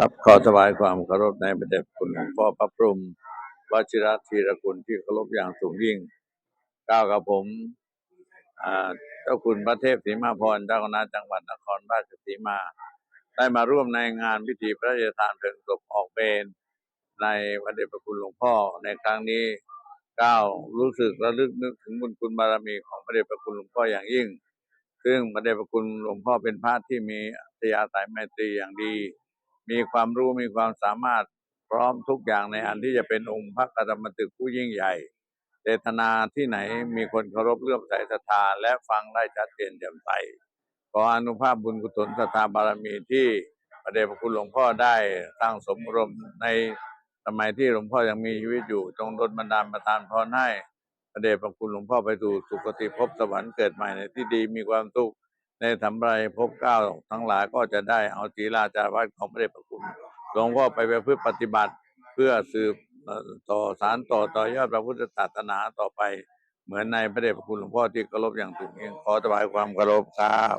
ครับขอถวายความเคารพในพระเดชคุณหลวงพ่อพระพรหมวชิระธีรกุลที่เคารพอย่างสูงยิ่งก้าวกับผมเจ้าคุณพระเทพศรีมาพรเจ้าคณะจังหวัดนครราชสีมา ได้มาร่วมในงานพิธีพระราชทานเพลิงศพออกเบนในพระเดชพระคุณหลวงพ่อในครั้งนี้ก้าวรู้สึกระลึกนึกถึงบุญคุณบารมีของพระเดชพระคุณหลวงพ่ออย่างยิ่ง ซึ่งพระเดชพระคุณหลวงพ่อเป็นพระที่มีอัธยาศัยไมตรีอย่างดี มีความรู้มีความสามารถพร้อมทุกอย่างในอันที่จะเป็นองค์พระกรรมตึกผู้ยิ่งใหญ่เจตนาที่ไหนมีคนเคารพเลื่อมใสศรัทธาและฟังได้ชัดเจนแจ่มใสขออนุภาพบุญกุศลศรัทธาบารมีที่พระเดชพระคุณหลวงพ่อได้สร้างสมรมในสมัยที่หลวงพ่อยังมีชีวิตอยู่จงดลบันดาลประทานพรให้พระเดชพระคุณหลวงพ่อไปสู่สุคติภพสวรรค์เกิดใหม่ในที่ดีมีความสุข ในทำไรภพเก้าทั้งหลายก็จะได้เอาศีลาจาระของพระเดชพระคุณหลวงพ่อไปปเพื่อปฏิบัติเพื่อสืบต่อสารต่อต่อยอดพระพุทธศาสนาต่อไป เหมือนในพระเดชพระคุณหลวงพ่อที่เคารพอย่างสูงยิ่งขอถวายความเคารพครับ